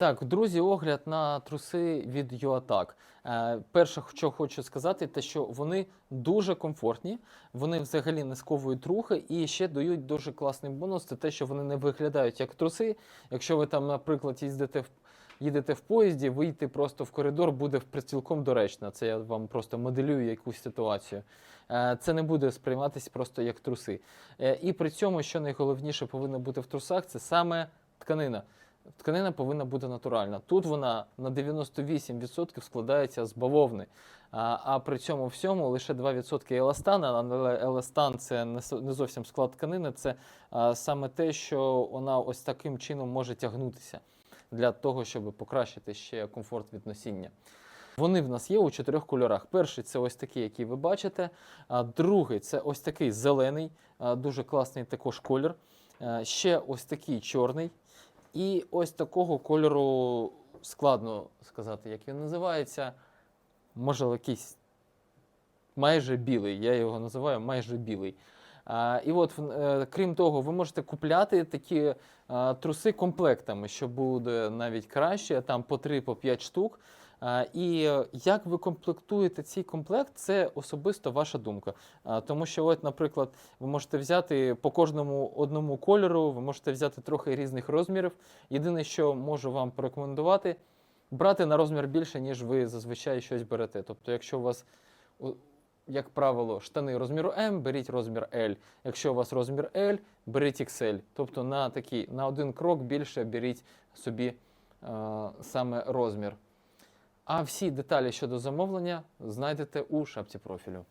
Так, друзі, огляд на труси від UATAC. Е, перше, що хочу сказати, те, що вони дуже комфортні, вони взагалі не сковують рухи і ще дають дуже класний бонус. Це те, що вони не виглядають як труси. Якщо ви там, наприклад, їздите в їдете в поїзді, вийти просто в коридор буде цілком доречно. Це я вам просто моделюю якусь ситуацію. Е, Це не буде сприйматися просто як труси. Е, І при цьому, що найголовніше повинно бути в трусах, це саме тканина. Тканина повинна бути натуральна. Тут вона на 98% складається з бавовни. А, а при цьому всьому лише 2% еластана, але еластан це не зовсім склад тканини, це а, саме те, що вона ось таким чином може тягнутися для того, щоб покращити ще комфорт від носіння. Вони в нас є у чотирьох кольорах. Перший це ось такий, який ви бачите. А другий це ось такий зелений, дуже класний також колір. Ще ось такий чорний. І ось такого кольору складно сказати, як він називається. Може, якийсь майже білий. Я його називаю майже білий. А, і от, е, крім того, ви можете купляти такі а, труси комплектами, що буде навіть краще, там по 3-5 штук. А, і е, як ви комплектуєте цей комплект, це особисто ваша думка. Тому що, от, наприклад, ви можете взяти по кожному одному кольору, ви можете взяти трохи різних розмірів. Єдине, що можу вам порекомендувати, брати на розмір більше, ніж ви зазвичай щось берете. Тобто, якщо у вас, як правило, штани розміру М, беріть розмір L. Якщо у вас розмір L, беріть XL. Тобто на такий, на один крок більше беріть собі е, саме розмір. А всі деталі щодо замовлення знайдете у шапці профілю.